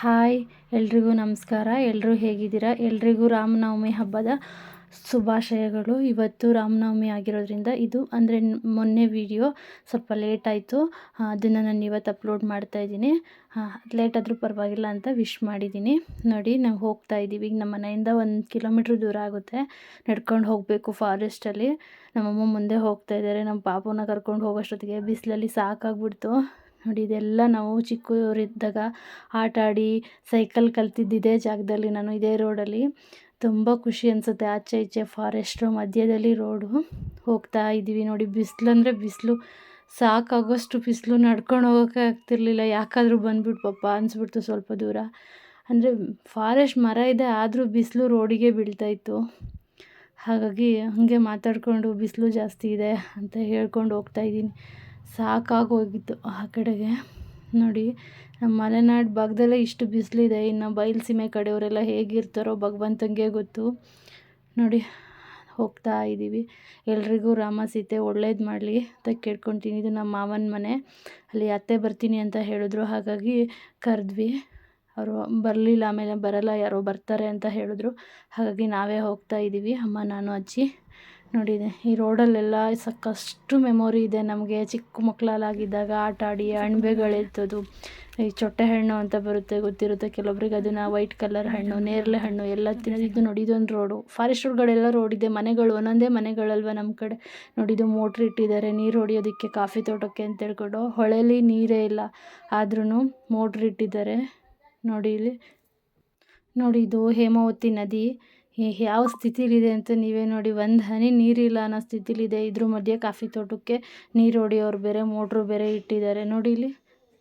Hi, ಎಲ್ರಿಗೂ ನಮಸ್ಕಾರ. ಎಲ್ಲರೂ ಹೇಗಿದ್ದೀರಾ? ಎಲ್ರಿಗೂ ರಾಮನವಮಿ ಹಬ್ಬದ ಶುಭಾಶಯಗಳು. ಇವತ್ತು ರಾಮನವಮಿ ಆಗಿರೋದ್ರಿಂದ ಇದು ಅಂದರೆ ಮೊನ್ನೆ ವಿಡಿಯೋ, ಸ್ವಲ್ಪ ಲೇಟ್ ಆಯಿತು. ಅದನ್ನು ನಾನು ಇವತ್ತು ಅಪ್ಲೋಡ್ ಮಾಡ್ತಾ ಇದ್ದೀನಿ. ಲೇಟ್ ಆದರೂ ಪರವಾಗಿಲ್ಲ ಅಂತ ವಿಶ್ ಮಾಡಿದ್ದೀನಿ. ನೋಡಿ, ನಾವು ಹೋಗ್ತಾ ಇದ್ದೀವಿ. ಈಗ ನಮ್ಮ ಮನೆಯಿಂದ ಒಂದು ಕಿಲೋಮೀಟ್ರ್ ದೂರ ಆಗುತ್ತೆ. ನಡ್ಕೊಂಡು ಹೋಗಬೇಕು ಫಾರೆಸ್ಟಲ್ಲಿ ನಮ್ಮಮ್ಮ ಮುಂದೆ ಹೋಗ್ತಾ ಇದ್ದಾರೆ. ನಮ್ಮ ಪಾಪನ ಕರ್ಕೊಂಡು ಹೋಗೋಷ್ಟೊತ್ತಿಗೆ ಬಿಸಿಲಲ್ಲಿ ಸಾಕಾಗ್ಬಿಡ್ತು. ನೋಡಿ, ಇದೆಲ್ಲ ನಾವು ಚಿಕ್ಕವರಿದ್ದಾಗ ಆಟ ಆಡಿ ಸೈಕಲ್ ಕಲ್ತಿದ್ದು ಇದೇ ಜಾಗದಲ್ಲಿ, ನಾನು ಇದೇ ರೋಡಲ್ಲಿ. ತುಂಬ ಖುಷಿ ಅನಿಸುತ್ತೆ. ಆಚೆ ಈಚೆ ಫಾರೆಸ್ಟು ಮಧ್ಯದಲ್ಲಿ ರೋಡು ಹೋಗ್ತಾ ಇದ್ದೀವಿ ನೋಡಿ. ಬಿಸಿಲು ಅಂದರೆ ಬಿಸಿಲು. ಸಾಕಾಗೋಷ್ಟು ಬಿಸಿಲು ನಡ್ಕೊಂಡು ಹೋಗೋಕ್ಕೆ ಆಗ್ತಿರ್ಲಿಲ್ಲ. ಯಾಕಾದರೂ ಬಂದ್ಬಿಟ್ಟು ಪಪ್ಪ ಅನಿಸ್ಬಿಡ್ತು ಸ್ವಲ್ಪ ದೂರ. ಅಂದರೆ ಫಾರೆಸ್ಟ್ ಮರ ಇದೆ, ಆದರೂ ಬಿಸಿಲು ರೋಡಿಗೆ ಬೀಳ್ತಾಯಿತ್ತು ಹಾಗಾಗಿ ಹಾಗೆ ಮಾತಾಡಿಕೊಂಡು ಬಿಸಿಲು ಜಾಸ್ತಿ ಇದೆ ಅಂತ ಹೇಳ್ಕೊಂಡು ಹೋಗ್ತಾಯಿದ್ದೀನಿ ಸಾಕಾಗೋಗಿತ್ತು ಆ ಕಡೆಗೆ. ನೋಡಿ, ನಮ್ಮ ಮಲೆನಾಡು ಭಾಗದಲ್ಲೇ ಇಷ್ಟು ಬಿಸಿಲಿದೆ. ಇನ್ನು ಬಯಲುಸೀಮೆ ಕಡೆಯವರೆಲ್ಲ ಹೇಗಿರ್ತಾರೋ ಭಗವಂತಂಗೆ ಗೊತ್ತು. ನೋಡಿ, ಹೋಗ್ತಾ ಇದ್ದೀವಿ ಎಲ್ರಿಗೂ ರಾಮ ಸೀತೆ ಒಳ್ಳೇದು ಮಾಡಲಿ ಅಂತ ಕೇಳ್ಕೊತೀನಿ. ಇದು ನಮ್ಮ ಮಾವನ ಮನೆ. ಅಲ್ಲಿ ಅತ್ತೆ ಬರ್ತೀನಿ ಅಂತ ಹೇಳಿದ್ರು. ಹಾಗಾಗಿ ಕರೆದ್ವಿ. ಅವರು ಬರಲಿಲ್ಲ, ಆಮೇಲೆ ಬರಲ್ಲ, ಯಾರೋ ಬರ್ತಾರೆ ಅಂತ ಹೇಳಿದ್ರು. ಹಾಗಾಗಿ ನಾವೇ ಹೋಗ್ತಾ ಇದ್ದೀವಿ ಅಮ್ಮ, ನಾನು, ಅಜ್ಜಿ. ನೋಡಿದೆ ಈ ರೋಡಲ್ಲೆಲ್ಲ ಸಾಕಷ್ಟು ಮೆಮೊರಿ ಇದೆ. ನಮಗೆ ಚಿಕ್ಕ ಮಕ್ಕಳಲ್ಲಾಗಿದ್ದಾಗ ಆಟ ಆಡಿ ಅಣಬೆಗಳು ಈ ಚೊಟ್ಟೆ ಹಣ್ಣು ಅಂತ ಬರುತ್ತೆ ಗೊತ್ತಿರುತ್ತೆ. ಕೆಲವೊಬ್ರಿಗೆ ಅದನ್ನು ವೈಟ್ ಕಲರ್ ಹಣ್ಣು ನೇರಳೆ ಹಣ್ಣು ಎಲ್ಲ ತಿನ್ನೋದಿದ್ದು ನೋಡಿ ಇದೊಂದು ರೋಡು. ಫಾರೆಸ್ಟ್ ರೋಡ್ಗಳೆಲ್ಲ ರೋಡ್ ಇದೆ. ಮನೆಗಳು ಒಂದೊಂದೇ ಮನೆಗಳಲ್ವ ನಮ್ಮ ಕಡೆ. ನೋಡಿದ್ದು ಮೋಟ್ರ್ ಇಟ್ಟಿದ್ದಾರೆ. ನೀರು ಹೊಡಿಯೋದಕ್ಕೆ ಕಾಫಿ ತೋಟಕ್ಕೆ ಅಂತ ಹೇಳ್ಕೊಂಡು. ಹೊಳೆಯಲ್ಲಿ ನೀರೇ ಇಲ್ಲ. ಆದ್ರೂ ಮೋಟ್ರ್ ಇಟ್ಟಿದ್ದಾರೆ. ನೋಡಿ ಇಲ್ಲಿ. ನೋಡಿ ಇದು ಹೇಮಾವತಿ ನದಿ. ಯಾವ ಸ್ಥಿತಿಲಿದೆ ಅಂತ ನೀವೇ ನೋಡಿ. ಒಂದು ಹನಿ ನೀರಿಲ್ಲ ಅನ್ನೋ ಸ್ಥಿತಿಲಿದೆ. ಇದ್ರ ಮಧ್ಯೆ ಕಾಫಿ ತೋಟಕ್ಕೆ ನೀರು ಹೊಡೆಯೋರು ಬೇರೆ, ಮೋಟ್ರು ಬೇರೆ ಇಟ್ಟಿದ್ದಾರೆ. ನೋಡಿ ಇಲ್ಲಿ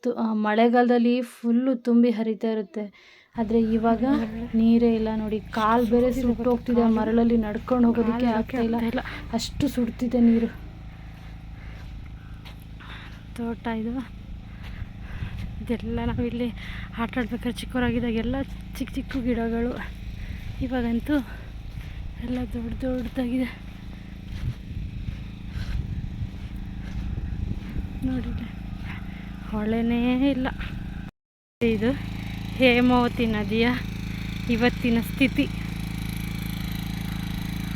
ತು ಮಳೆಗಾಲದಲ್ಲಿ ಫುಲ್ಲು ತುಂಬಿ ಹರಿತಾ ಇರುತ್ತೆ. ಆದರೆ ಇವಾಗ ನೀರೇ ಇಲ್ಲ ನೋಡಿ. ಕಾಲು ಬೇರೆ ಸುಟ್ಟು ಹೋಗ್ತಿದೆ. ಮರಳಲ್ಲಿ ನಡ್ಕೊಂಡು ಹೋಗೋದಕ್ಕೆ ಆಗ್ತಾ ಇಲ್ಲ. ಅಷ್ಟು ಸುಡ್ತಿದೆ ನೀರು. ತೋಟ ಇದು. ಇದೆಲ್ಲ ನಾವಿಲ್ಲಿ ಆಟ ಆಡ್ಬೇಕಾದ್ರೆ ಚಿಕ್ಕವರಾಗಿದ್ದಾಗೆಲ್ಲ ಚಿಕ್ಕ ಚಿಕ್ಕ ಗಿಡಗಳು ಇವಾಗಂತೂ ಎಲ್ಲ ದೊಡ್ಡ ದೊಡ್ಡದಾಗಿದೆ. ನೋಡಿ ಹೊಳೆನೇ ಇಲ್ಲ. ಇದು ಹೇಮಾವತಿ ನದಿಯ ಇವತ್ತಿನ ಸ್ಥಿತಿ.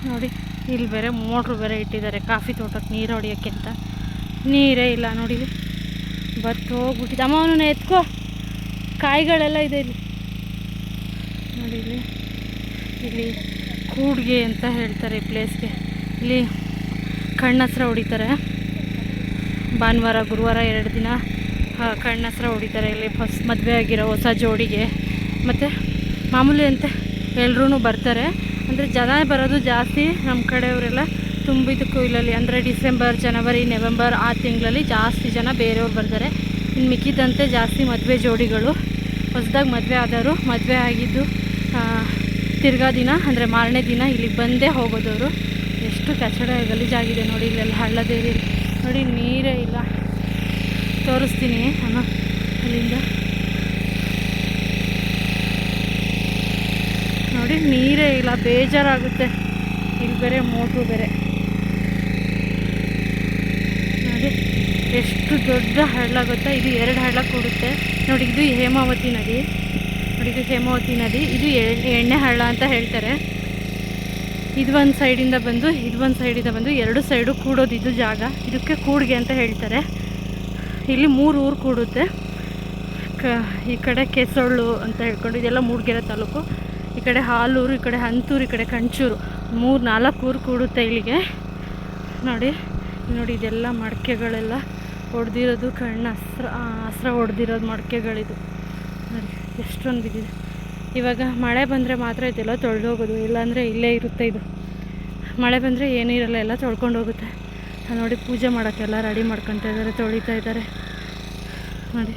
ನೋಡಿ, ಇಲ್ಲಿ ಬೇರೆ ಮೋಟ್ರು ಬೇರೆ ಇಟ್ಟಿದ್ದಾರೆ. ಕಾಫಿ ತೋಟಕ್ಕೆ ನೀರು ಹೊಡಿಯೋಕ್ಕೆ ಅಂತ. ನೀರೇ ಇಲ್ಲ ನೋಡಿ ಬತ್ತು ಹೋಗ್ಬಿಟ್ಟಿದೆ. ಅಮ್ಮ ಎತ್ಕೋ. ಕಾಯಿಗಳೆಲ್ಲ ಇದೆ ಇಲ್ಲಿ. ನೋಡಿ ಇಲ್ಲಿ. ಇಲ್ಲಿ ಕೂಡ್ಗೆ ಅಂತ ಹೇಳ್ತಾರೆ ಈ ಪ್ಲೇಸ್ಗೆ ಇಲ್ಲಿ ಕಣ್ಣಸ್ರ ಹೊಡಿತಾರೆ. ಭಾನುವಾರ, ಗುರುವಾರ ಎರಡು ದಿನ ಕಣ್ಣಸ್ರ ಹೊಡಿತಾರೆ. ಇಲ್ಲಿ ಹೊಸ, ಮದುವೆ ಆಗಿರೋ ಹೊಸ ಜೋಡಿಗೆ. ಮತ್ತು ಮಾಮೂಲಿ ಅಂತ ಎಲ್ಲರೂ ಬರ್ತಾರೆ. ಅಂದರೆ ಜನ ಬರೋದು ಜಾಸ್ತಿ ನಮ್ಮ ಕಡೆಯವರೆಲ್ಲ ತುಂಬಿದ ಕೊಯ್ಲಲ್ಲಿ, ಅಂದರೆ ಡಿಸೆಂಬರ್, ಜನವರಿ, ನವೆಂಬರ್ ಆ ತಿಂಗಳಲ್ಲಿ ಜಾಸ್ತಿ ಜನ ಬೇರೆಯವ್ರು ಬರ್ತಾರೆ. ಇನ್ನು ಮಿಕ್ಕಿದಂತೆ ಜಾಸ್ತಿ ಮದುವೆ ಜೋಡಿಗಳು. ಹೊಸದಾಗಿ ಮದುವೆ ಆದವರು ಮದುವೆ ಆಗಿದ್ದು ತಿರ್ಗಾ ದಿನ, ಅಂದರೆ ಮಾರನೇ ದಿನ ಇಲ್ಲಿಗೆ ಬಂದೇ ಹೋಗೋದವರು. ಎಷ್ಟು ಕಚಡ ಗಲೀಜಾಗಿದೆ ನೋಡಿ, ಇಲ್ಲೆಲ್ಲ ಹಳ್ಳದೇರಿ ನೋಡಿ, ನೀರೇ ಇಲ್ಲ. ತೋರಿಸ್ತೀನಿ ಅಮ್ಮ ಅಲ್ಲಿಂದ. ನೋಡಿ, ನೀರೇ ಇಲ್ಲ, ಬೇಜಾರಾಗುತ್ತೆ. ಇಲ್ಲಿ ಬೇರೆ ಮೋಟ್ರು ಬೇರೆ. ನೋಡಿ, ಎಷ್ಟು ದೊಡ್ಡ ಹಳ್ಳ ಗೊತ್ತಾ? ಇದು ಎರಡು ಹಳ್ಳ ಕೊಡುತ್ತೆ. ನೋಡಿ, ಇದು ಹೇಮಾವತಿ ನದಿ. ಇದು ಹೇಮಾವತಿ ನದಿ, ಇದು ಎಣ್ಣೆ ಹಳ್ಳ ಅಂತ ಹೇಳ್ತಾರೆ. ಇದು ಒಂದು ಸೈಡಿಂದ ಬಂದು, ಇದು ಒಂದು ಸೈಡಿಂದ ಬಂದು ಎರಡು ಸೈಡು ಕೂಡೋದು ಇದು ಜಾಗ. ಇದಕ್ಕೆ ಕೂಡ್ಗೆ ಅಂತ ಹೇಳ್ತಾರೆ. ಇಲ್ಲಿ ಮೂರು ಊರು ಕೂಡುತ್ತೆ. ಕ, ಈ ಕಡೆ ಕೆಸೊಳ್ಳು ಅಂತ ಹೇಳ್ಕೊಂಡು, ಇದೆಲ್ಲ ಮೂಡಿಗೆರೆ ತಾಲೂಕು. ಈ ಕಡೆ ಹಾಲೂರು, ಈ ಕಡೆ ಹಂತೂರು, ಈ ಕಡೆ ಕಂಚೂರು. ಮೂರು, ನಾಲ್ಕು ಊರು ಕೂಡುತ್ತೆ ಇಲ್ಲಿಗೆ. ನೋಡಿ ನೋಡಿ ಇದೆಲ್ಲ ಮಡಕೆಗಳೆಲ್ಲ ಹೊಡೆದಿರೋದು ಕಣ್ಣು ಹಸ್ರ ಹಸ್ರ ಹೊಡೆದಿರೋದು ಮಡಕೆಗಳಿದು. ನೋಡಿ. ಎಷ್ಟೊಂದು ಬಿದ್ದಿದೆ ಇವಾಗ ಮಳೆ ಬಂದರೆ ಮಾತ್ರ ಇದೆಲ್ಲ ತೊಳೆದೋಗೋದು, ಇಲ್ಲಾಂದರೆ ಇಲ್ಲೇ ಇರುತ್ತೆ ಇದು. ಮಳೆ ಬಂದರೆ ಏನೂ ಇರಲ್ಲ, ಎಲ್ಲ ತೊಳ್ಕೊಂಡು ಹೋಗುತ್ತೆ ನೋಡಿ, ಪೂಜೆ ಮಾಡೋಕ್ಕೆಲ್ಲ ರೆಡಿ ಮಾಡ್ಕೊತಾ ಇದ್ದಾರೆ, ತೊಳಿತಾ ಇದ್ದಾರೆ. ನೋಡಿ,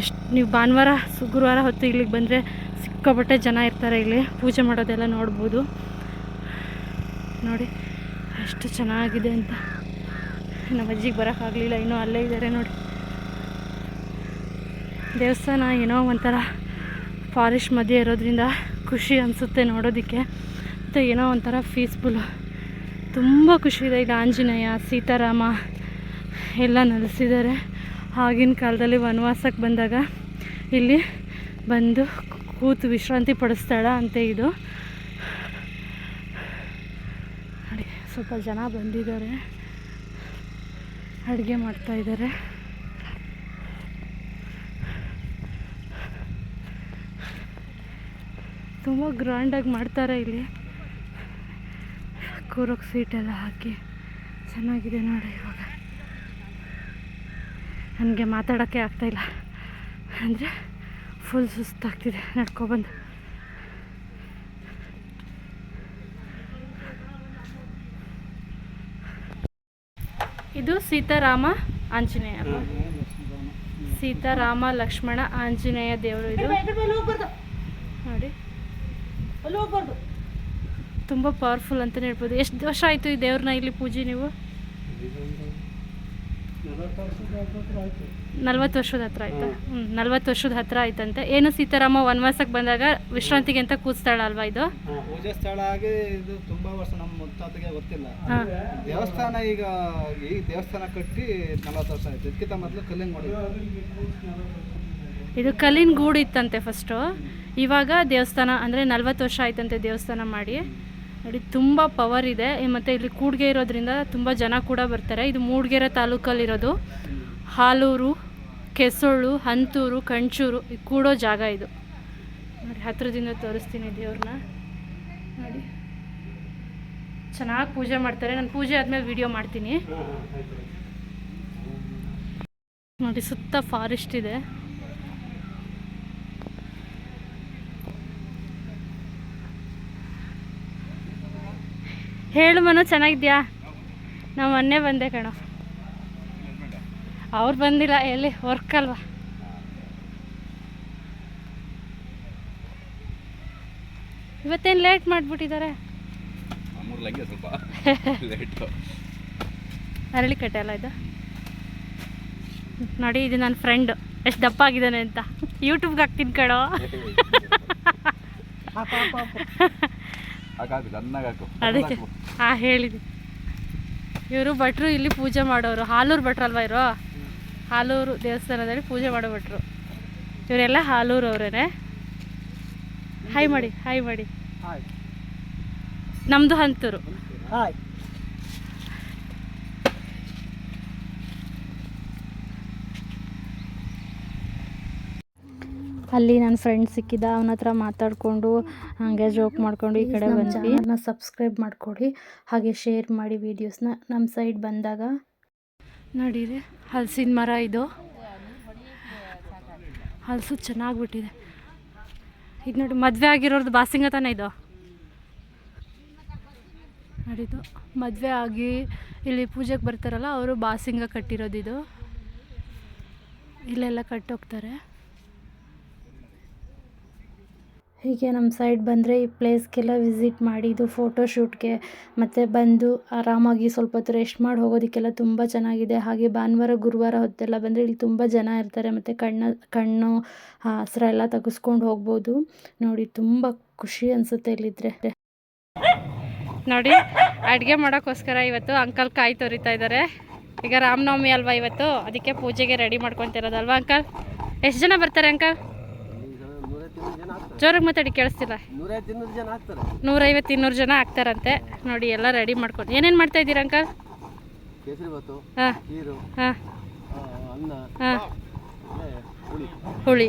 ಎಷ್ಟು ನೀವು ಭಾನುವಾರ ಗುರುವಾರ ಹೊತ್ತು ಇಲ್ಲಿಗೆ ಬಂದರೆ ಸಿಕ್ಕಾಪಟ್ಟೆ ಜನ ಇರ್ತಾರೆ ಇಲ್ಲಿ. ಪೂಜೆ ಮಾಡೋದೆಲ್ಲ ನೋಡ್ಬೋದು. ನೋಡಿ, ಎಷ್ಟು ಚೆನ್ನಾಗಿದೆ ಅಂತ. ನಮ್ಮ ಅಜ್ಜಿಗೆ ಬರೋಕ್ಕಾಗಲಿಲ್ಲ ಇನ್ನೂ ಅಲ್ಲೇ ಇದ್ದಾರೆ ನೋಡಿ. ದೇವಸ್ಥಾನ ಏನೋ ಒಂಥರ. ಫಾರೆಸ್ಟ್ ಮಧ್ಯೆ ಇರೋದ್ರಿಂದ ಖುಷಿ ಅನಿಸುತ್ತೆ ನೋಡೋದಕ್ಕೆ. ಮತ್ತು ಏನೋ ಒಂಥರ ಪೀಸ್ಫುಲ್ಲು ತುಂಬ ಖುಷಿ ಇದೆ ಈಗ ಆಂಜನೇಯ, ಸೀತಾರಾಮ ಎಲ್ಲ ನೆಲೆಸಿದ್ದಾರೆ. ಆಗಿನ ಕಾಲದಲ್ಲಿ ವನವಾಸಕ್ಕೆ ಬಂದಾಗ ಇಲ್ಲಿ ಬಂದು ಕೂತು ವಿಶ್ರಾಂತಿ ಪಡಿಸ್ತಾಳ ಅಂತೆ ಇದು. ನೋಡಿ, ಸ್ವಲ್ಪ ಜನ ಬಂದಿದ್ದಾರೆ. ಅಡುಗೆ ಮಾಡ್ತಾ ತುಂಬ ಗ್ರ್ಯಾಂಡಾಗಿ ಮಾಡ್ತಾರೆ ಇಲ್ಲಿ. ಕೂರೋಕ್ಕೆ ಸೀಟೆಲ್ಲ ಹಾಕಿ ಚೆನ್ನಾಗಿದೆ ನೋಡಿ ಇವಾಗ. ನನಗೆ ಮಾತಾಡೋಕ್ಕೆ ಆಗ್ತಾಯಿಲ್ಲ ಅಂದರೆ ಫುಲ್ ಸುಸ್ತಾಗ್ತಿದೆ. ನಡ್ಕೊಬಂದು ಇದು ಸೀತಾರಾಮ ಆಂಜನೇಯ? ಸೀತಾರಾಮ, ಲಕ್ಷ್ಮಣ, ಆಂಜನೇಯ ದೇವರು ಇದು. ನೋಡಿ. ತುಂಬ ಪವರ್ಫುಲ್ ಅಂತಲೇ ಹೇಳ್ಬೋದು. ಎಷ್ಟು ವರ್ಷ ಆಯಿತು ಈ ದೇವ್ರನ್ನ ಇಲ್ಲಿ ಪೂಜೆ ನೀವು? ನಲ್ವತ್ತು ವರ್ಷದ ಹತ್ರ ಆಯ್ತಾ. ಹ್ಞೂ ನಲ್ವತ್ತು ವರ್ಷದ ಹತ್ರ ಆಯ್ತಂತೆ. ಏನು ಸೀತಾರಾಮ ವನವಾಸಕ್ಕೆ ಬಂದಾಗ ವಿಶ್ರಾಂತಿಗೆ ಅಂತ ಕೂತ್ಸ್ತಾಳ ಅಲ್ವಾ ಇದು? ಪೂಜೆ ಸ್ಥಳ ಆಗಿ ಇದು ತುಂಬಾ ವರ್ಷ ನಮ್ಮ ಮುತ್ತಾತಿಗೆ ಗೊತ್ತಿಲ್ಲ. ಹಾಂ. ದೇವಸ್ಥಾನ ಈಗ ಈ ದೇವಸ್ಥಾನ ಕಟ್ಟಿ ನಲವತ್ತು ವರ್ಷ ಆಯ್ತು. ಇದಕ್ಕಿಂತ ಮೊದಲು ಕಲ್ಲಿನ ಗೂಡು. ಇದು ಕಲ್ಲಿನ ಗೂಡು ಇತ್ತಂತೆ ಫಸ್ಟು ಇವಾಗ ದೇವಸ್ಥಾನ ಅಂದರೆ ನಲ್ವತ್ತು ವರ್ಷ ಆಯ್ತಂತೆ ದೇವಸ್ಥಾನ ಮಾಡಿ. ನೋಡಿ, ತುಂಬ ಪವರ್ ಇದೆ. ಮತ್ತು ಇಲ್ಲಿ ಕೂಡ್ಗೆ ಇರೋದ್ರಿಂದ ತುಂಬ ಜನ ಕೂಡ ಬರ್ತಾರೆ. ಇದು ಮೂಡಿಗೆರೆ ತಾಲೂಕಲ್ಲಿರೋದು. ಹಾಲೂರು, ಕೆಸೊಳ್ಳು, ಹಂತೂರು, ಕಂಚೂರು, ಈ ಕೂಡೋ ಜಾಗ ಇದು. ನೋಡಿ, ಹತ್ರದಿಂದ ತೋರಿಸ್ತೀನಿ ದೇವ್ರನ್ನ ನೋಡಿ. ಚೆನ್ನಾಗಿ ಪೂಜೆ ಮಾಡ್ತಾರೆ. ನಾನು ಪೂಜೆ ಆದಮೇಲೆ ವಿಡಿಯೋ ಮಾಡ್ತೀನಿ. ನೋಡಿ, ಸುತ್ತ ಫಾರೆಸ್ಟ್ ಇದೆ. ಹೇಳು ಮನು ಚೆನ್ನಾಗಿದ್ಯಾ? ನಾವು ಮೊನ್ನೆ ಬಂದೆ ಕಣ. ಅವ್ರು ಬಂದಿಲ್ಲ ಎಲ್ಲಿ? ವರ್ಕ್ ಅಲ್ವಾ? ಇವತ್ತೇನು ಲೇಟ್ ಮಾಡಿಬಿಟ್ಟಿದ್ದಾರೆ ಅರಳಿ ಕಟ್ಟೆ ಅಲ್ಲ ಇದು? ನೋಡಿ ಇದು ನನ್ನ ಫ್ರೆಂಡ್ ಎಷ್ಟು ದಪ್ಪ ಆಗಿದ್ದಾನೆ ಅಂತ ಯೂಟ್ಯೂಬ್ಗೆ ಹಾಕ್ತೀನಿ ಕಣೋ. ಅದಕ್ಕೆ. ಹಾಂ ಹೇಳಿದೆ. ಇವರು ಭಟ್ರು ಇಲ್ಲಿ ಪೂಜೆ ಮಾಡೋರು. ಹಾಲೂರು ಭಟ್ರು ಅಲ್ವಾ ಇವರು? ಹಾಲೂರು ದೇವಸ್ಥಾನದಲ್ಲಿ ಪೂಜೆ ಮಾಡೋ ಭಟ್ರು. ಇವರೆಲ್ಲ ಹಾಲೂರು ಅವರೇನೆ. ಹಾಯ್ ಮಾಡಿ ಹಾಯ್ ಮಾಡಿ ನಮ್ಮದು ಹಂತೂರು. ಹಾಯ್ ಅಲ್ಲಿ ನನ್ನ ಫ್ರೆಂಡ್ ಸಿಕ್ಕಿದ್ದ ಅವನ ಹತ್ರ ಮಾತಾಡಿಕೊಂಡು ಹಾಗೆ ಜೋಕ್ ಮಾಡ್ಕೊಂಡು ಈ ಕಡೆ ಬಂದ್ವಿ. ಸಬ್ಸ್ಕ್ರೈಬ್ ಮಾಡ್ಕೊಡಿ ಹಾಗೆ ಶೇರ್ ಮಾಡಿ ವೀಡಿಯೋಸ್ನ ನಮ್ಮ ಸೈಡ್ ಬಂದಾಗ. ನೋಡಿರಿ ಹಲಸಿನ ಮರ ಇದು. ಹಲಸು ಚೆನ್ನಾಗಿ ಬಿಟ್ಟಿದೆ ಇದು ನೋಡಿ ಮದುವೆ ಆಗಿರೋರ್ದು ಬಾಸಿಂಗ ತಾನೇ ಇದು. ನೋಡಿದ್ದು ಮದುವೆ ಆಗಿ ಇಲ್ಲಿ ಪೂಜೆಗೆ ಬರ್ತಾರಲ್ಲ ಅವರು ಬಾಸಿಂಗ ಕಟ್ಟಿರೋದು ಇದು. ಇಲ್ಲೆಲ್ಲ ಕಟ್ಟೋಗ್ತಾರೆ. ಹೀಗೆ ನಮ್ಮ ಸೈಡ್ ಬಂದರೆ ಈ ಪ್ಲೇಸ್ಗೆಲ್ಲ ವಿಸಿಟ್ ಮಾಡಿ, ಇದು ಫೋಟೋಶೂಟ್ಗೆ ಮತ್ತು ಬಂದು ಆರಾಮಾಗಿ ಸ್ವಲ್ಪ ಹೊತ್ತು ರೆಸ್ಟ್ ಮಾಡಿ ಹೋಗೋದಕ್ಕೆಲ್ಲ ತುಂಬ ಚೆನ್ನಾಗಿದೆ. ಹಾಗೆ ಭಾನುವಾರ, ಗುರುವಾರ ಹೊತ್ತೆಲ್ಲ ಬಂದರೆ ಇಲ್ಲಿ ತುಂಬ ಜನ ಇರ್ತಾರೆ. ಮತ್ತು ಕಣ್ಣ, ಕಣ್ಣು ಹಸ್ರ ಎಲ್ಲ ತೆಗೆಸ್ಕೊಂಡು ಹೋಗ್ಬೋದು. ನೋಡಿ, ತುಂಬ ಖುಷಿ ಅನಿಸುತ್ತೆ ಇಲ್ಲಿದ್ರೆ. ನೋಡಿ, ಅಡುಗೆ ಮಾಡೋಕ್ಕೋಸ್ಕರ ಇವತ್ತು ಅಂಕಲ್ ಕಾಯಿ ತೊರಿತಾ ಇದ್ದಾರೆ ಈಗ ರಾಮನವಮಿ ಅಲ್ವಾ ಇವತ್ತು? ಅದಕ್ಕೆ ಪೂಜೆಗೆ ರೆಡಿ ಮಾಡ್ಕೊತಿರೋದಲ್ವಾ ಅಂಕಲ್ ಎಷ್ಟು ಜನ ಬರ್ತಾರೆ ಅಂಕಲ್ ಜೋರಾಗಿ ಮಾತಾಡಿ ಕೇಳಿಸ್ತಿಲ್ಲ. ನೂರೈವತ್ತು ಇನ್ನೂರು ಜನ ಆಗ್ತಾರಂತೆ. ನೋಡಿ ಎಲ್ಲ ರೆಡಿ ಮಾಡ್ಕೊಂಡು. ಏನೇನು ಮಾಡ್ತಾ ಇದ್ದೀರಾ ಅಂಕಲ್? ಹುಳಿ.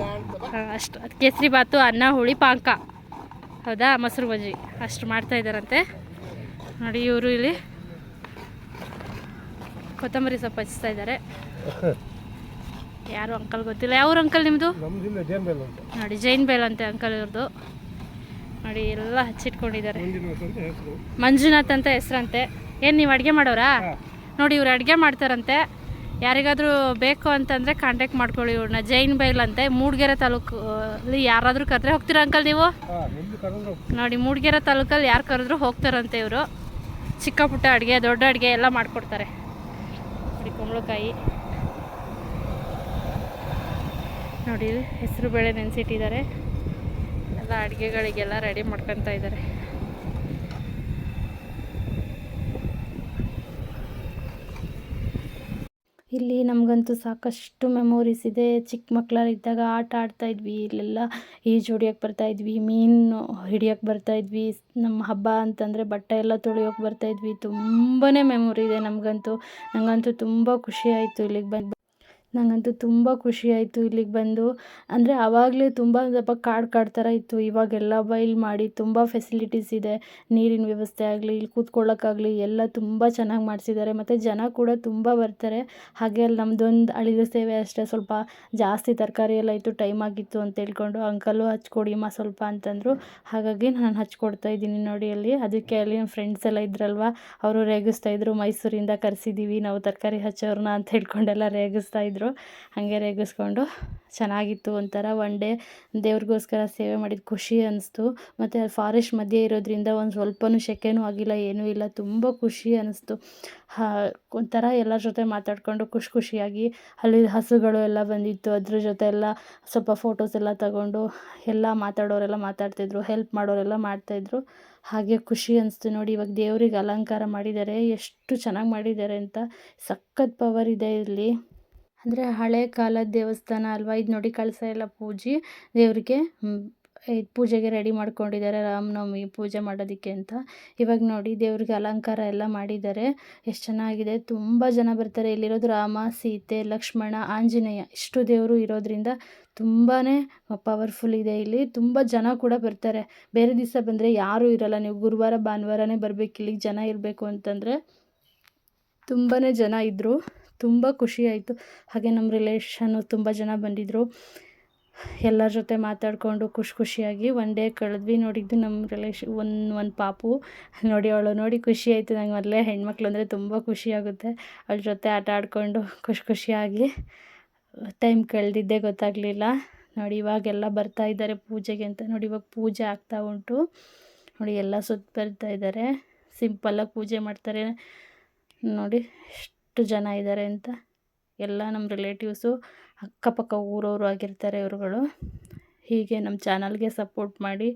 ಅಷ್ಟು. ಅದು ಕೇಸರಿ ಬಾತು ಅನ್ನ ಹುಳಿ ಪಾಂಕ ಹೌದಾ? ಮೊಸರು ಬಜ್ಜಿ. ಅಷ್ಟು ಮಾಡ್ತಾ ಇದ್ದಾರಂತೆ. ನೋಡಿ ಇವರು ಇಲ್ಲಿ ಕೊತ್ತಂಬರಿ ಸೊಪ್ಪು ಹಚ್ತಾ ಇದ್ದಾರೆ. ಯಾರು ಅಂಕಲ್ ಗೊತ್ತಿಲ್ಲ. ಯಾವ್ರು ಅಂಕಲ್ ನಿಮ್ಮದು ನೋಡಿ ಜೈನ್ ಬೇಲ್ ಅಂತೆ ಅಂಕಲ್ ಇವ್ರದ್ದು ನೋಡಿ ಎಲ್ಲ ಹಚ್ಚಿಟ್ಕೊಂಡಿದ್ದಾರೆ. ಮಂಜುನಾಥ್ ಅಂತ ಹೆಸ್ರಂತೆ. ಏನು ನೀವು ಅಡುಗೆ ಮಾಡೋರಾ? ನೋಡಿ ಇವ್ರು ಅಡುಗೆ ಮಾಡ್ತಾರಂತೆ. ಯಾರಿಗಾದರೂ ಬೇಕು ಅಂತಂದರೆ ಕಾಂಟ್ಯಾಕ್ಟ್ ಮಾಡ್ಕೊಳ್ಳಿ ಇವ್ರನ್ನ ಜೈನ್ ಬೈಲ್ ಅಂತೆ ಮೂಡಿಗೆರೆ ತಾಲೂಕು ಅಲ್ಲಿ ಯಾರಾದರೂ ಕರೆದ್ರೆ ಹೋಗ್ತೀರಾ ಅಂಕಲ್ ನೀವು? ನೋಡಿ ಮೂಡಿಗೆರೆ ತಾಲೂಕಲ್ಲಿ ಯಾರು ಕರೆದ್ರು ಹೋಗ್ತಾರಂತೆ ಇವರು. ಚಿಕ್ಕ ಪುಟ್ಟ ಅಡುಗೆ ದೊಡ್ಡ ಅಡುಗೆ ಎಲ್ಲ ಮಾಡಿಕೊಡ್ತಾರೆ. ನೋಡಿ ಕುಂಬಳಕಾಯಿ. ನೋಡಿ, ಹೆಸರು ಬೇಳೆ ನೆನೆಸಿಟ್ಟಿದ್ದಾರೆ. ಎಲ್ಲ ಅಡುಗೆಗಳಿಗೆಲ್ಲ ರೆಡಿ ಮಾಡ್ಕೊತಾ ಇದ್ದಾರೆ. ಇಲ್ಲಿ ನಮಗಂತೂ ಸಾಕಷ್ಟು ಮೆಮೊರೀಸ್ ಇದೆ. ಚಿಕ್ಕ ಮಕ್ಕಳಲ್ಲಿದ್ದಾಗ ಆಟ ಆಡ್ತಾ ಇದ್ವಿ. ಇಲ್ಲೆಲ್ಲ ಈಜು ಹೊಡಿಯೋಕೆ ಬರ್ತಾ ಇದ್ವಿ. ಮೀನು ಹಿಡಿಯೋಕೆ ಬರ್ತಾ ಇದ್ವಿ. ನಮ್ಮ ಹಬ್ಬ ಅಂತಂದರೆ ಬಟ್ಟೆ ಎಲ್ಲ ತೊಳೆಯೋಕ್ಕೆ ಬರ್ತಾ ಇದ್ವಿ. ತುಂಬಾ ಮೆಮೊರಿ ಇದೆ ನಮಗಂತೂ. ನನಗಂತೂ ತುಂಬ ಖುಷಿ ಆಯಿತು ಇಲ್ಲಿಗೆ ಬಂದು ನನಗಂತೂ ತುಂಬ ಖುಷಿ ಆಯಿತು ಇಲ್ಲಿಗೆ ಬಂದು. ಅಂದರೆ ಆವಾಗಲೇ ತುಂಬ ಸ್ವಲ್ಪ ಕಾಡು ಕಾಡು ಥರ ಇತ್ತು. ಇವಾಗೆಲ್ಲ ಬೈಲ್ ಮಾಡಿ ತುಂಬ ಫೆಸಿಲಿಟೀಸ್ ಇದೆ. ನೀರಿನ ವ್ಯವಸ್ಥೆ ಆಗಲಿ, ಇಲ್ಲಿ ಕೂತ್ಕೊಳ್ಳೋಕ್ಕಾಗಲಿ ಎಲ್ಲ ತುಂಬ ಚೆನ್ನಾಗಿ ಮಾಡಿಸಿದ್ದಾರೆ ಮತ್ತು ಜನ ಕೂಡ ತುಂಬ ಬರ್ತಾರೆ. ಹಾಗೆ ಅಲ್ಲಿ ನಮ್ಮದೊಂದು ಅಳಿಲು ಸೇವೆ ಅಷ್ಟೇ. ಸ್ವಲ್ಪ ಜಾಸ್ತಿ ತರಕಾರಿ ಎಲ್ಲ ಇತ್ತು, ಟೈಮ್ ಆಗಿತ್ತು ಅಂತ ಹೇಳ್ಕೊಂಡು ಅಂಕಲು ಹಚ್ಕೊಡಿಮ್ಮ ಸ್ವಲ್ಪ ಅಂತಂದರು. ಹಾಗಾಗಿ ನಾನು ಹಚ್ಕೊಡ್ತಾ ಇದ್ದೀನಿ ನೋಡಿ ಅಲ್ಲಿ. ಅದಕ್ಕೆ ಅಲ್ಲಿ ನಮ್ಮ ಫ್ರೆಂಡ್ಸ್ ಎಲ್ಲ ಇದ್ರಲ್ವ? ಅವರು ರೇಗಿಸ್ತಾ ಇದ್ರು. ಮೈಸೂರಿಂದ ಕರೆಸಿದ್ದೀವಿ ನಾವು ತರಕಾರಿ ಹಚ್ಚೋರನ್ನ ಅಂತ ಹೇಳ್ಕೊಂಡೆಲ್ಲ ರೇಗಿಸ್ತಾ ಇದ್ರು. ಹಾಗೆ ರೇಗಿಸ್ಕೊಂಡು ಚೆನ್ನಾಗಿತ್ತು ಒಂಥರ ಒನ್ ಡೇ ದೇವ್ರಿಗೋಸ್ಕರ ಸೇವೆ ಮಾಡಿದ ಖುಷಿ ಅನ್ನಿಸ್ತು ಮತ್ತು ಅಲ್ಲಿ ಫಾರೆಸ್ಟ್ ಮಧ್ಯೆ ಇರೋದ್ರಿಂದ ಒಂದು ಸ್ವಲ್ಪನೂ ಸೆಕೆನೂ ಆಗಿಲ್ಲ, ಏನೂ ಇಲ್ಲ, ತುಂಬ ಖುಷಿ ಅನ್ನಿಸ್ತು ಒಂಥರ ಎಲ್ಲರ ಜೊತೆ ಮಾತಾಡಿಕೊಂಡು ಖುಷಿ ಖುಷಿಯಾಗಿ ಅಲ್ಲಿ ಹಸುಗಳು ಎಲ್ಲ ಬಂದಿತ್ತು. ಅದ್ರ ಜೊತೆ ಎಲ್ಲ ಸ್ವಲ್ಪ ಫೋಟೋಸ್ ಎಲ್ಲ ತಗೊಂಡು ಎಲ್ಲ ಮಾತಾಡೋರೆಲ್ಲ ಮಾತಾಡ್ತಿದ್ರು ಹೆಲ್ಪ್ ಮಾಡೋರೆಲ್ಲ ಮಾಡ್ತಾಯಿದ್ರು ಹಾಗೆ ಖುಷಿ ಅನಿಸ್ತು ನೋಡಿ, ಇವಾಗ ದೇವ್ರಿಗೆ ಅಲಂಕಾರ ಮಾಡಿದ್ದಾರೆ ಎಷ್ಟು ಚೆನ್ನಾಗಿ ಮಾಡಿದ್ದಾರೆ ಅಂತ. ಸಖತ್ ಪವರ್ ಇದೆ ಇಲ್ಲಿ. ಅಂದರೆ ಹಳೆ ಕಾಲದ ದೇವಸ್ಥಾನ ಅಲ್ವಾ? ಇದು ನೋಡಿ ಕಳಸ ಎಲ್ಲ ಪೂಜೆ. ದೇವರಿಗೆ ಇದು ಪೂಜೆಗೆ ರೆಡಿ ಮಾಡ್ಕೊಂಡಿದ್ದಾರೆ ರಾಮನವಮಿ ಪೂಜೆ ಮಾಡೋದಕ್ಕೆ ಅಂತ. ಇವಾಗ ನೋಡಿ ದೇವ್ರಿಗೆ ಅಲಂಕಾರ ಎಲ್ಲ ಮಾಡಿದ್ದಾರೆ. ಎಷ್ಟು ಚೆನ್ನಾಗಿದೆ. ತುಂಬ ಜನ ಬರ್ತಾರೆ. ಇಲ್ಲಿರೋದು ರಾಮ, ಸೀತೆ, ಲಕ್ಷ್ಮಣ, ಆಂಜನೇಯ. ಇಷ್ಟು ದೇವರು ಇರೋದ್ರಿಂದ ತುಂಬಾ ಪವರ್ಫುಲ್ ಇದೆ ಇಲ್ಲಿ. ತುಂಬ ಜನ ಕೂಡ ಬರ್ತಾರೆ. ಬೇರೆ ದಿವಸ ಬಂದರೆ ಯಾರೂ ಇರಲ್ಲ. ನೀವು ಗುರುವಾರ, ಭಾನುವಾರನೇ ಬರಬೇಕು. ಇಲ್ಲಿಗೆ ಜನ ಇರಬೇಕು ಅಂತಂದರೆ ತುಂಬಾ ಜನ ಇದ್ದರು ತುಂಬ ಖುಷಿ ಆಯಿತು. ಹಾಗೆ ನಮ್ಮ ರಿಲೇಷನ್ನು ತುಂಬ ಜನ ಬಂದಿದ್ದರು ಎಲ್ಲರ ಜೊತೆ ಮಾತಾಡಿಕೊಂಡು ಖುಷಿ ಖುಷಿಯಾಗಿ ಒನ್ ಡೇ ಕಳೆದ್ವಿ. ನೋಡಿದ್ದು ನಮ್ಮ ರಿಲೇಷನ್ ಒಂದು ಒಂದು ಪಾಪು. ನೋಡಿ ಅವಳು ನೋಡಿ ಖುಷಿ ಆಯಿತು. ನಂಗೆ ಮೊದಲೇ ಹೆಣ್ಮಕ್ಳು ಅಂದರೆ ತುಂಬ ಖುಷಿಯಾಗುತ್ತೆ ಅವಳ ಜೊತೆ ಆಟ ಆಡಿಕೊಂಡು ಖುಷಿ ಖುಷಿಯಾಗಿ ಟೈಮ್ ಕಳೆದಿದ್ದೇ ಗೊತ್ತಾಗಲಿಲ್ಲ. ನೋಡಿ ಇವಾಗೆಲ್ಲ ಬರ್ತಾ ಇದ್ದಾರೆ ಪೂಜೆಗೆ ಅಂತ. ನೋಡಿ ಇವಾಗ ಪೂಜೆ ಆಗ್ತಾ ಉಂಟು. ನೋಡಿ ಎಲ್ಲ ಸುತ್ತ ಬರ್ತಾ ಇದ್ದಾರೆ. ಸಿಂಪಲ್ಲಾಗಿ ಪೂಜೆ ಮಾಡ್ತಾರೆ. ನೋಡಿ ಎಷ್ಟು ಜನ ಇದ್ದಾರೆ ಅಂತ ಎಲ್ಲ ನಮ್ಮ ರಿಲೇಟಿವ್ಸು ಅಕ್ಕಪಕ್ಕ ಊರವರು ಆಗಿರ್ತಾರೆ ಇವರುಗಳು. ಹೀಗೆ ನಮ್ಮ ಚಾನಲ್ಗೆ ಸಪೋರ್ಟ್ ಮಾಡಿ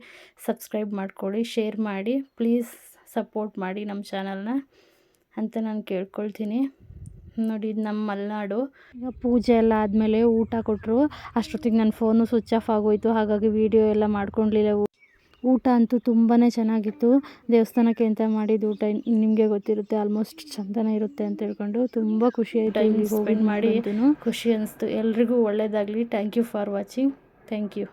ಸಬ್ಸ್ಕ್ರೈಬ್ ಮಾಡ್ಕೊಳ್ಳಿ ಶೇರ್ ಮಾಡಿ ಪ್ಲೀಸ್ ಸಪೋರ್ಟ್ ಮಾಡಿ ನಮ್ಮ ಚಾನಲ್ನ ಅಂತ ನಾನು ಕೇಳ್ಕೊಳ್ತೀನಿ. ನೋಡಿ ಇದು ನಮ್ಮ ಮಲೆನಾಡು. ಈಗ ಪೂಜೆ ಎಲ್ಲ ಆದಮೇಲೆ ಊಟ ಕೊಟ್ಟರು ಅಷ್ಟೊತ್ತಿಗೆ ನನ್ನ ಫೋನು ಸ್ವಿಚ್ ಆಫ್ ಆಗೋಯಿತು. ಹಾಗಾಗಿ ವೀಡಿಯೋ ಎಲ್ಲ ಮಾಡ್ಕೊಳ್ಲಿಲ್ಲ ಊಟ ಅಂತೂ ತುಂಬಾ ಚೆನ್ನಾಗಿತ್ತು. ದೇವಸ್ಥಾನಕ್ಕೆ ಅಂತ ಮಾಡಿದ ಊಟ ನಿಮಗೆ ಗೊತ್ತಿರುತ್ತೆ ಆಲ್ಮೋಸ್ಟ್ ಚಂದನ ಇರುತ್ತೆ ಅಂತ ಹೇಳ್ಕೊಂಡು ತುಂಬ ಖುಷಿ ಆಯಿತು ಟೈಮ್ ಸ್ಪೆಂಡ್ ಮಾಡಿ ಖುಷಿ ಅನಿಸ್ತು. ಎಲ್ರಿಗೂ ಒಳ್ಳೆಯದಾಗಲಿ thank you for watching thank you